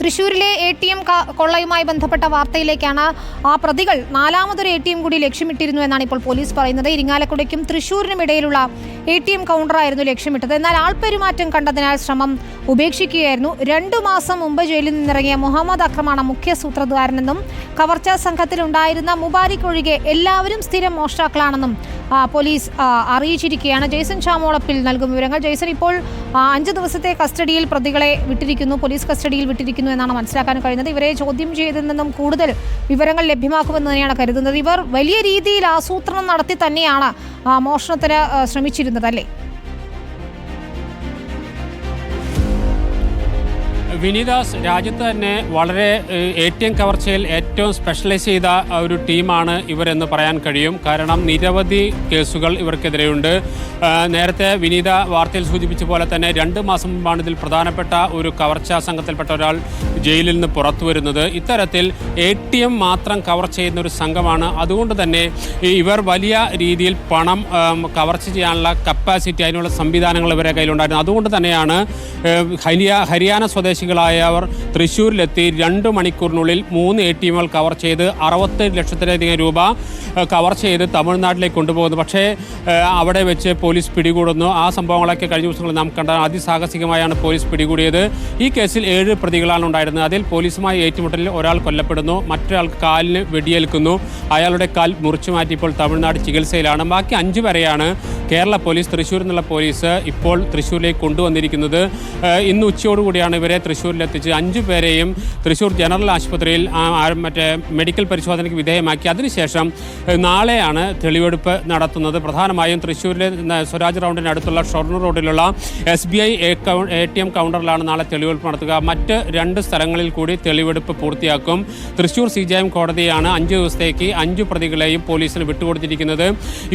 തൃശൂരിലെ A T M കൊള്ളയുമായി ബന്ധപ്പെട്ട വാർത്തയിലേക്കാണ് ആ പ്രതികൾ നാലാമതൊരു എ ടി എം കൂടി ലക്ഷ്യമിട്ടിരുന്നു എന്നാണ് ഇപ്പോൾ പോലീസ് പറയുന്നത്. ഇരിങ്ങാലക്കുടയ്ക്കും തൃശൂരിനും ഇടയിലുള്ള എ ടി എം കൗണ്ടറായിരുന്നു ലക്ഷ്യമിട്ടത്. എന്നാൽ ആൾപെരുമാറ്റം കണ്ടതിനാൽ ശ്രമം ഉപേക്ഷിക്കുകയായിരുന്നു. രണ്ടു മാസം മുമ്പ് ജയിലിൽ നിന്നിറങ്ങിയ മുഹമ്മദ് അക്രമാണ് മുഖ്യ സൂത്രധാരനെന്നും കവർച്ചാ സംഘത്തിലുണ്ടായിരുന്ന മുബാരിക് ഒഴികെ എല്ലാവരും സ്ഥിരം മോഷ്ടാക്കളാണെന്നും പോലീസ് അറിയിച്ചിരിക്കുകയാണ്. ജെയ്സൺ ചാമോളപ്പിൽ നൽകും വിവരങ്ങൾ. ജെയ്സൺ ഇപ്പോൾ അഞ്ച് ദിവസത്തെ കസ്റ്റഡിയിൽ പ്രതികളെ വിട്ടിരിക്കുന്നു. പോലീസ് കസ്റ്റഡിയിൽ വിട്ടിരിക്കുന്നു എന്നാണ് മനസ്സിലാക്കാൻ കഴിയുന്നത്. ഇവരെ ചോദ്യം ചെയ്തതിൽ നിന്നും കൂടുതൽ വിവരങ്ങൾ ലഭ്യമാക്കുമെന്ന് തന്നെയാണ് കരുതുന്നത്. ഇവർ വലിയ രീതിയിൽ ആസൂത്രണം നടത്തി തന്നെയാണ് മോഷണത്തിന് ശ്രമിച്ചിരുന്നത് അല്ലേ? വിനീദാസ് രാജ്യത്ത് തന്നെ വളരെ എ ടി എം കവർച്ചയിൽ ഏറ്റവും സ്പെഷ്യലൈസ് ചെയ്ത ഒരു ടീമാണ് ഇവരെന്ന് പറയാൻ കഴിയും. കാരണം നിരവധി കേസുകൾ ഇവർക്കെതിരെയുണ്ട്. നേരത്തെ വിനീത വാർത്തയിൽ സൂചിപ്പിച്ച പോലെ തന്നെ രണ്ട് മാസം മുമ്പാണ് ഇതിൽ പ്രധാനപ്പെട്ട ഒരു കവർച്ചാ സംഘത്തിൽപ്പെട്ട ഒരാൾ ജയിലിൽ നിന്ന് പുറത്തു വരുന്നത്. ഇത്തരത്തിൽ എ ടി എം മാത്രം കവർ ചെയ്യുന്ന ഒരു സംഘമാണ്. അതുകൊണ്ട് തന്നെ ഇവർ വലിയ രീതിയിൽ പണം കവർച്ച ചെയ്യാനുള്ള കപ്പാസിറ്റി അതിനുള്ള സംവിധാനങ്ങൾ ഇവരെ കയ്യിലുണ്ടായിരുന്നു. അതുകൊണ്ട് തന്നെയാണ് ഹരിയ ഹരിയാന സ്വദേശികളായവർ തൃശ്ശൂരിലെത്തി രണ്ട് മണിക്കൂറിനുള്ളിൽ മൂന്ന് എ ടി എമ്മുകൾ കവർ ചെയ്ത് അറുപത്തേഴ് ലക്ഷത്തിലധികം രൂപ കവർ ചെയ്ത് തമിഴ്നാട്ടിലേക്ക് കൊണ്ടുപോകുന്നു. പക്ഷേ അവിടെ വെച്ച് പോലീസ് പിടികൂടുന്നു. ആ സംഭവങ്ങളൊക്കെ കഴിഞ്ഞ ദിവസങ്ങളിൽ നാം കണ്ട അതിസാഹസികമായാണ് പോലീസ് പിടികൂടിയത്. ഈ കേസിൽ ഏഴ് പ്രതികളാണ് ഉണ്ടായിരുന്നത്. അതിൽ പോലീസുമായി ഏറ്റുമുട്ടലിൽ ഒരാൾ കൊല്ലപ്പെടുന്നു. മറ്റൊരാൾക്ക് കാലിന് വെടിയേൽക്കുന്നു. അയാളുടെ കാൽ മുറിച്ചു മാറ്റി ഇപ്പോൾ തമിഴ്നാട് ചികിത്സയിലാണ്. ബാക്കി അഞ്ചു പേരെയാണ് കേരള പോലീസ് തൃശ്ശൂരിൽ നിന്നുള്ള പോലീസ് ഇപ്പോൾ തൃശ്ശൂരിലേക്ക് കൊണ്ടുവന്നിരിക്കുന്നത്. ഇന്ന് ഉച്ചയോടുകൂടിയാണ് ഇവരെ തൃശ്ശൂരിലെത്തിച്ച് അഞ്ചു പേരെയും തൃശ്ശൂർ ജനറൽ ആശുപത്രിയിൽ മറ്റേ മെഡിക്കൽ പരിശോധനയ്ക്ക് വിധേയമാക്കി. അതിനുശേഷം നാളെയാണ് തെളിവെടുപ്പ് നടത്തുന്നത്. പ്രധാനമായും തൃശ്ശൂരിലെ സ്വരാജ് റൗണ്ടിനടുത്തുള്ള ഷൊർണൂർ റോഡിലുള്ള S B I A T M കൗണ്ടറിലാണ് നാളെ തെളിവെടുപ്പ് നടത്തുക. മറ്റ് രണ്ട് സ്ഥലങ്ങളിൽ കൂടി തെളിവെടുപ്പ് പൂർത്തിയാക്കും. തൃശ്ശൂർ സി ജെ എം കോടതിയാണ് അഞ്ച് ദിവസത്തേക്ക് അഞ്ചു പ്രതികളെയും പോലീസിന് വിട്ടുകൊടുത്തിരിക്കുന്നത്.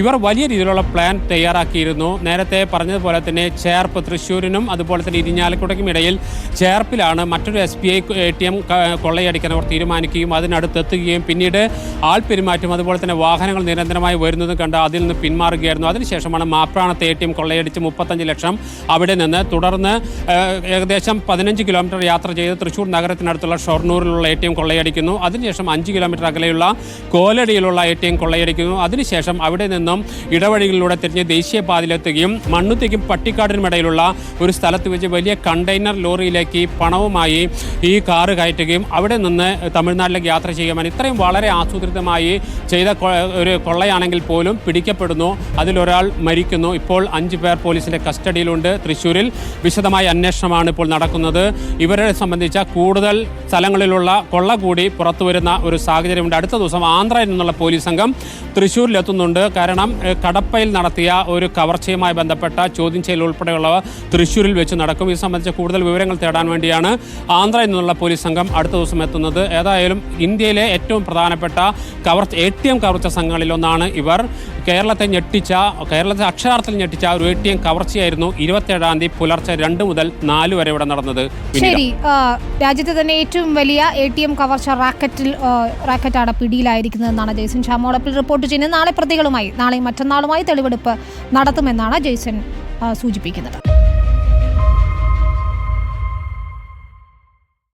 ഇവർ വലിയ രീതിയിലുള്ള പ്ലാൻ തയ്യാറാക്കിയിരുന്നു. നേരത്തെ പറഞ്ഞതുപോലെ തന്നെ ചേർപ്പ് തൃശ്ശൂരിനും അതുപോലെ തന്നെ ഇരിഞ്ഞാലക്കുടയ്ക്കും ഇടയിൽ ചേർപ്പിലാണ് മറ്റൊരു S B I A T M കൊള്ളയടിക്കാൻ അവർ തീരുമാനിക്കുകയും അതിനടുത്തെത്തുകയും പിന്നീട് ആൾ പെരുമാറ്റം അതുപോലെ തന്നെ വാഹനങ്ങൾ നിരന്തരമായി വരുന്നത് കണ്ട് അതിൽ നിന്ന് പിന്മാറുകയായിരുന്നു. അതിനുശേഷമാണ് മാപ്രാണത്തെ എ ടി എം കൊള്ളയടിച്ച് മുപ്പത്തഞ്ച് ലക്ഷം അവിടെ നിന്ന് തുടർന്ന് ഏകദേശം പതിനഞ്ച് കിലോമീറ്റർ യാത്ര ചെയ്ത് തൃശ്ശൂർ നഗരത്തിനടുത്തുള്ള ഷൊർണൂരിലുള്ള എ ടി എം കൊള്ളയടിക്കുന്നു. അതിനുശേഷം അഞ്ച് കിലോമീറ്റർ അകലെയുള്ള കോലടിയിലുള്ള എ ടി എം കൊള്ളയടിക്കുന്നു. അതിനുശേഷം അവിടെ നിന്നും ഇടവഴികളിലൂടെ തിരിഞ്ഞ് ദേശീയപാതയിലെത്തുകയും മണ്ണുത്തേക്കും പട്ടിക്കാടിനും ഇടയിലുള്ള ഒരു സ്ഥലത്ത് വെച്ച് വലിയ കണ്ടെയ്നർ ലോറിയിലേക്ക് പണവുമായി ഈ കാറ് കയറ്റുകയും അവിടെ നിന്ന് തമിഴ്നാട്ടിലേക്ക് യാത്ര ചെയ്യുവാൻ ഇത്രയും വളരെ ആസൂത്രിതമായി ചെയ്ത ഒരു കൊള്ളയാണെങ്കിൽ പോലും പിടിക്കപ്പെടുന്നു. അതിലൊരാൾ മരിക്കുന്നു. ഇപ്പോൾ അഞ്ച് പേർ പോലീസിന്റെ കസ്റ്റഡിയിലുണ്ട്. തൃശ്ശൂരിൽ വിശദമായ അന്വേഷണമാണ് ഇപ്പോൾ നടക്കുന്നത്. ഇവരെ സംബന്ധിച്ച കൂടുതൽ സ്ഥലങ്ങളിലുള്ള കൊള്ള കൂടി പുറത്തു വരുന്ന ഒരു സാഹചര്യമുണ്ട്. അടുത്ത ദിവസം ആന്ധ്രയിൽ നിന്നുള്ള പോലീസ് സംഘം തൃശ്ശൂരിലെത്തുന്നുണ്ട്. കാരണം കടപ്പയിൽ നടത്തിയ ഒരു കവർച്ചയുമായി ബന്ധപ്പെട്ട ചോദ്യം ചെയ്യൽ ഉൾപ്പെടെയുള്ളവ തൃശ്ശൂരിൽ വെച്ച് നടക്കും. ഇത് സംബന്ധിച്ച കൂടുതൽ വിവരങ്ങൾ തേടാൻ വേണ്ടിയാണ് ആന്ധ്രയിൽ നിന്നുള്ള പോലീസ് സംഘം അടുത്ത ദിവസം എത്തുന്നത്. ഏതായാലും ഇന്ത്യയിലെ ഏറ്റവും പ്രധാനപ്പെട്ട കവർച്ച എ ടി എം കവർച്ച സംഘങ്ങളിലൊന്നാണ് ഇവർ. കേരളത്തെ ഞെട്ടിച്ച കേരളത്തെ അക്ഷരാർത്ഥത്തിൽ ഞെട്ടിച്ച ഒരു എ ടി എം കവർച്ചയായിരുന്നു ഇരുപത്തേഴാം തീയതി പുലർച്ചെ രണ്ട് മുതൽ നാല് വരെ ഇവിടെ നടന്നത്. ശരി രാജ്യത്തെ തന്നെ ഏറ്റവും വലിയ എ ടി എം കവർച്ച റാക്കറ്റിൽ റാക്കറ്റാണ് പിടിയിലായിരിക്കുന്നതെന്നാണ് ജയ്സൻ ഷാമോളപ്പിൽ റിപ്പോർട്ട് ചെയ്യുന്നത്. നാളെ പ്രതികളുമായി നാളെയും മറ്റന്നാളുമായി തെളിവെടുപ്പ് നടത്തുമെന്നാണ് ജെയ്സൺ സൂചിപ്പിക്കുന്നത്.